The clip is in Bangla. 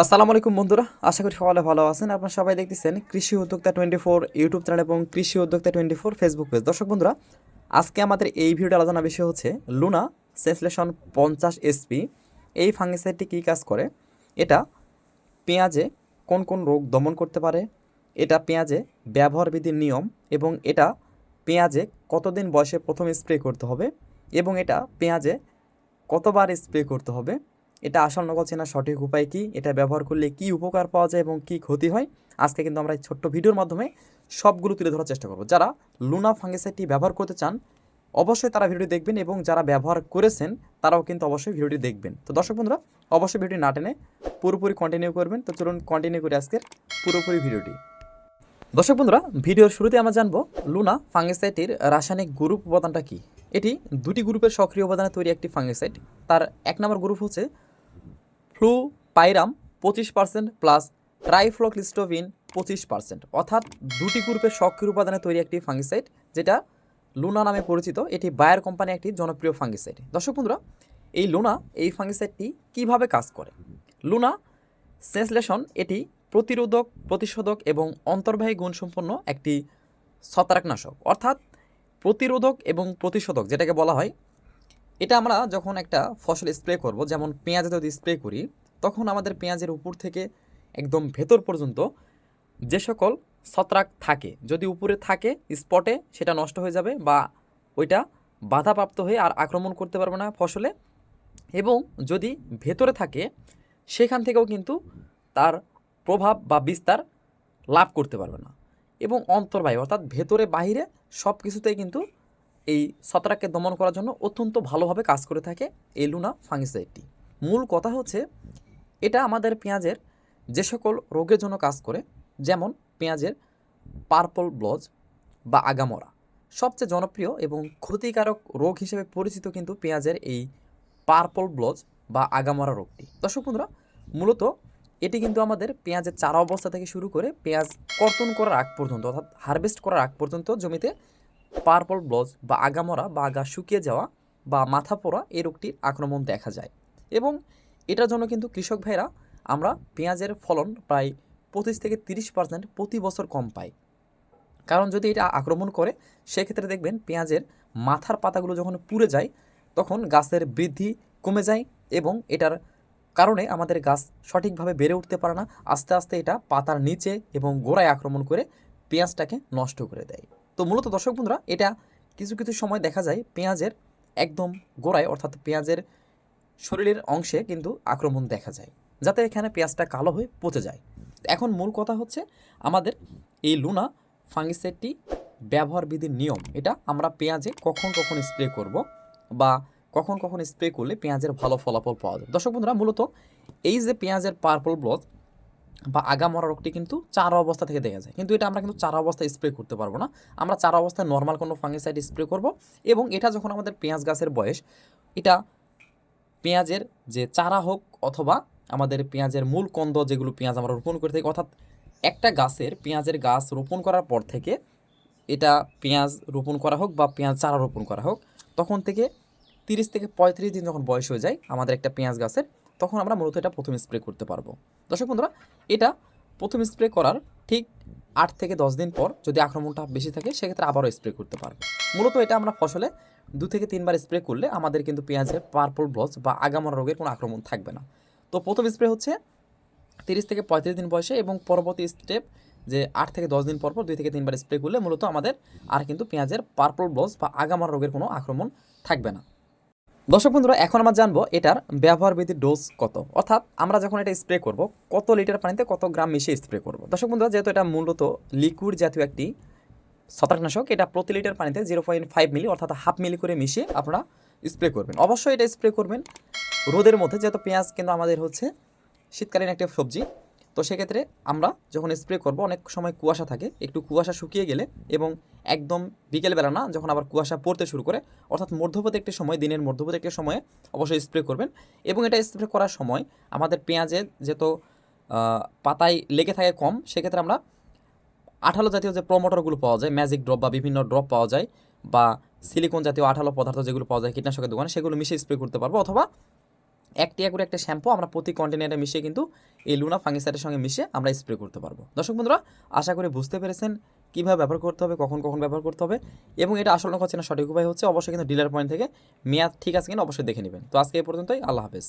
আসসালামু আলাইকুম বন্ধুরা, আশা করি সকলে ভালো আছেন। আপনারা সবাই দেখতেছেন কৃষি উদ্যোক্তা টোয়েন্টি ফোর ইউটিউব চ্যানেল এবং কৃষি উদ্যোক্তা টোয়েন্টি ফোর ফেসবুক পেজ। দর্শক বন্ধুরা, আজকে আমাদের এই ভিডিওটা আলোচনা বিষয় হচ্ছে লুনা সেন্সলেশন পঞ্চাশ এসপি। এই ফাঙ্গিসাইডটি কী কাজ করে? এটা পেঁয়াজে কোন কোন রোগ দমন করতে পারে? এটা পেঁয়াজে ব্যবহার বিধির নিয়ম এবং এটা পেঁয়াজে কতদিন বয়সে প্রথম স্প্রে করতে হবে? এবং এটা পেঁয়াজে কতবার স্প্রে করতে হবে? এটা আসল নকল চেনার সঠিক উপায় কী? এটা ব্যবহার করলে কি উপকার পাওয়া যায় এবং কি ক্ষতি হয়? আজকে কিন্তু আমরা এই ছোট্ট ভিডিওর মাধ্যমে সবগুলো তুলে ধরার চেষ্টা করব। যারা লুনা ফাঙ্গিসাইডটি ব্যবহার করতে চান, অবশ্যই তারা ভিডিওটি দেখবেন এবং যারা ব্যবহার করেছেন, তারাও কিন্তু অবশ্যই ভিডিওটি দেখবেন। তো দর্শক বন্ধুরা, অবশ্যই ভিডিওটি না টেনে পুরোপুরি কন্টিনিউ করবেন। তো চলুন কন্টিনিউ করে আজকের পুরোপুরি ভিডিওটি। দর্শক বন্ধুরা, ভিডিওর শুরুতে আমরা জানব লুনা ফাঙ্গিসাইডটির রাসায়নিক গ্রুপ উপাদানটা কি? এটি দুটি গ্রুপের সক্রিয় উপাদানে তৈরি একটি ফাঙ্গিসাইড। তার এক নম্বর গ্রুপ হচ্ছে ফ্লু, পাইরাম পঁচিশ পার্সেন্ট প্লাস ট্রাইফ্লোক্লিস্টোভিন পঁচিশ পার্সেন্ট অর্থাৎ দুটি গ্রুপের সক্রিয় উপাদানে তৈরি একটি ফাঙ্গিসাইড যেটা লুনা নামে পরিচিত। এটি বায়ার কোম্পানি একটি জনপ্রিয় ফাঙ্গিসাইড দর্শক বন্ধুরা, এই লুনা, এই ফাঙ্গিসাইডটি কীভাবে কাজ করে? লুনা সেন্সলেশন এটি প্রতিরোধক, প্রতিশোধক এবং অন্তর্বাহী গুণসম্পন্ন একটি ছত্রাকনাশক। অর্থাৎ প্রতিরোধক এবং প্রতিশোধক, যেটাকে বলা হয় এটা আমরা যখন একটা ফসল স্প্রে করব, যেমন পেঁয়াজে যদি স্প্রে করি, তখন আমাদের পেঁয়াজের উপর থেকে একদম ভেতর পর্যন্ত যে সকল ছত্রাক থাকে, যদি উপরে থাকে স্পটে সেটা নষ্ট হয়ে যাবে বা ওইটা বাধাপ্রাপ্ত হয়ে আর আক্রমণ করতে পারবে না ফসলে। এবং যদি ভেতরে থাকে, সেখান থেকেও কিন্তু তার প্রভাব বা বিস্তার লাভ করতে পারবে না। এবং অন্তর্বাহী, অর্থাৎ ভেতরে বাহিরে সব কিছুতেই কিন্তু এই ছত্রাককে দমন করার জন্য অত্যন্ত ভালোভাবে কাজ করে থাকে এই লুনা ফাঙ্গিসাইডটি। মূল কথা হচ্ছে, এটা আমাদের পেঁয়াজের যে সকল রোগের জন্য কাজ করে, যেমন পেঁয়াজের পার্পল ব্লজ বা আগামরা। সবচেয়ে জনপ্রিয় এবং ক্ষতিকারক রোগ হিসেবে পরিচিত কিন্তু পেঁয়াজের এই পার্পল ব্লজ বা আগামরা রোগটি। দর্শক বন্ধুরা, মূলত এটি কিন্তু আমাদের পেঁয়াজের চারা অবস্থা থেকে শুরু করে পেঁয়াজ কর্তন করার আগ পর্যন্ত অর্থাৎ হারভেস্ট করার আগ পর্যন্ত জমিতে পার্পল ব্লজ বা আগামরা বা আগা শুকিয়ে যাওয়া বা মাথা পোড়া এই রোগটির আক্রমণ দেখা যায়। এবং এটার জন্য কিন্তু কৃষক ভাইরা আমরা পেঁয়াজের ফলন প্রায় পঁচিশ থেকে তিরিশ পার্সেন্ট প্রতি বছর কম পাই। কারণ যদি এটা আক্রমণ করে, সেক্ষেত্রে দেখবেন পেঁয়াজের মাথার পাতাগুলো যখন পুড়ে যায়, তখন গাছের বৃদ্ধি কমে যায় এবং এটার কারণে আমাদের গাছ সঠিকভাবে বেড়ে উঠতে পারে না। আস্তে আস্তে এটা পাতার নিচে এবং গোড়ায় আক্রমণ করে পেঁয়াজটাকে নষ্ট করে দেয়। তো মূলত দর্শক বন্ধুরা, এটা কিছু কিছু সময় দেখা যায় পেঁয়াজের একদম গোড়ায়, অর্থাৎ পেঁয়াজের শরীরের অংশে কিন্তু আক্রমণ দেখা যায়, যাতে এখানে পেঁয়াজটা কালো হয়ে পচে যায়। এখন মূল কথা হচ্ছে আমাদের এই লুনা ফাঙ্গিসাইডটি ব্যবহার বিধির নিয়ম, এটা আমরা পেঁয়াজে কখন কখন স্প্রে করব বা কখন কখন স্প্রে করলে পেঁয়াজের ভালো ফলাফল পাওয়া যায় দর্শক বন্ধুরা, মূলত এই যে পেঁয়াজের পার্পল ব্লথ বা আগামরা রোগটি কিন্তু চারা অবস্থা থেকে দেখা যায়। কিন্তু এটা আমরা কিন্তু চারা অবস্থায় স্প্রে করতে পারব না। আমরা চারা অবস্থায় নর্মাল কোনো ফাঙ্গিসাইড স্প্রে করব এবং এটা যখন আমাদের পেঁয়াজ গাছের বয়স, এটা পেঁয়াজের যে চারা হোক অথবা আমাদের পেঁয়াজের মূল কন্দ যেগুলো পেঁয়াজ আমরা রোপণ করে থাকি, অর্থাৎ একটা গাছের পেঁয়াজের গাছ রোপণ করার পর থেকে এটা পেঁয়াজ রোপণ করা হোক বা পেঁয়াজ চারা রোপণ করা হোক, তখন থেকে তিরিশ থেকে পঁয়ত্রিশ দিন যখন বয়স হয়ে যায় আমাদের একটা পেঁয়াজ গাছের, তখন আমরা মূলত এটা প্রথম স্প্রে করতে পারব। দর্শক বন্ধুরা, এটা প্রথম স্প্রে করার ঠিক আট থেকে দশ দিন পর যদি আক্রমণটা বেশি থাকে, সেক্ষেত্রে আবারও স্প্রে করতে পারবে। মূলত এটা আমরা ফসলে দু থেকে তিনবার স্প্রে করলে আমাদের কিন্তু পেঁয়াজের পার্পল ব্লজ বা আগামরা রোগের কোনো আক্রমণ থাকবে না। তো প্রথম স্প্রে হচ্ছে তিরিশ থেকে পঁয়ত্রিশ দিন বয়সে এবং পরবর্তী স্টেপ যে আট থেকে দশ দিন পর পর দুই থেকে তিনবার স্প্রে করলে মূলত আমাদের আর কিন্তু পেঁয়াজের পার্পল ব্লজ বা আগামার রোগের কোনো আক্রমণ থাকবে না। দর্শক বন্ধুরা, এখন আমরা জানব এটার ব্যবহার বিধির ডোজ কত। অর্থাৎ আমরা যখন এটা স্প্রে করব, কত লিটার পানিতে কত গ্রাম মিশিয়ে স্প্রে করব। দর্শক বন্ধুরা, যেহেতু এটা মূলত লিকুইড জাতীয় একটি ছত্রাকনাশক, এটা প্রতি লিটার পানিতে জিরো পয়েন্ট ফাইভ মিলি অর্থাৎ হাফ মিলি করে মিশিয়ে আপনারা স্প্রে করবেন। অবশ্যই এটা স্প্রে করবেন। রোদের মধ্যে যেহেতু পেঁয়াজ কিন্তু আমাদের হচ্ছে শীতকালীন একটা সবজি তো সেক্ষেত্রে আমরা যখন স্প্রে করব, অনেক সময় কুয়াশা থাকে, একটু কুয়াশা শুকিয়ে গেলে এবং একদম বিকেলবেলা না, যখন আবার কুয়াশা পড়তে শুরু করে, অর্থাৎ মধ্যপথে একটি সময়, দিনের মধ্যপথে একটি সময়ে অবশ্যই স্প্রে করবেন এবং এটা স্প্রে করার সময় আমাদের পেঁয়াজের যেহেতু পাতায় লেগে থাকে কম, সেক্ষেত্রে আমরা আঠালো জাতীয় যে প্রমোটরগুলো পাওয়া যায় ম্যাজিক ড্রপ বা বিভিন্ন ড্রপ পাওয়া যায় বা সিলিকন জাতীয় আঠালো পদার্থ যেগুলো পাওয়া যায়, কীটনাশকের দোকানে, সেগুলো মিশিয়ে স্প্রে করতে পারব অথবা এক টিয়া করে একটা শ্যাম্পু আমরা প্রতি কন্টেনারে মিশিয়ে কিন্তু এই লুনা ফাঙ্গিসাইডের সঙ্গে মিশিয়ে আমরা স্প্রে করতে পারব। দর্শক বন্ধুরা, আশা করি বুঝতে পেরেছেন কীভাবে ব্যবহার করতে হবে, কখন কখন ব্যবহার করতে হবে এবং এটা আসল হচ্ছে না, সঠিক উপায় হচ্ছে অবশ্যই কিন্তু ডিলার পয়েন্ট থেকে মেয়াদ ঠিক আছে কিনা অবশ্যই দেখে নেবেন। তো আজকে এই পর্যন্তই, আল্লাহ হাফেজ।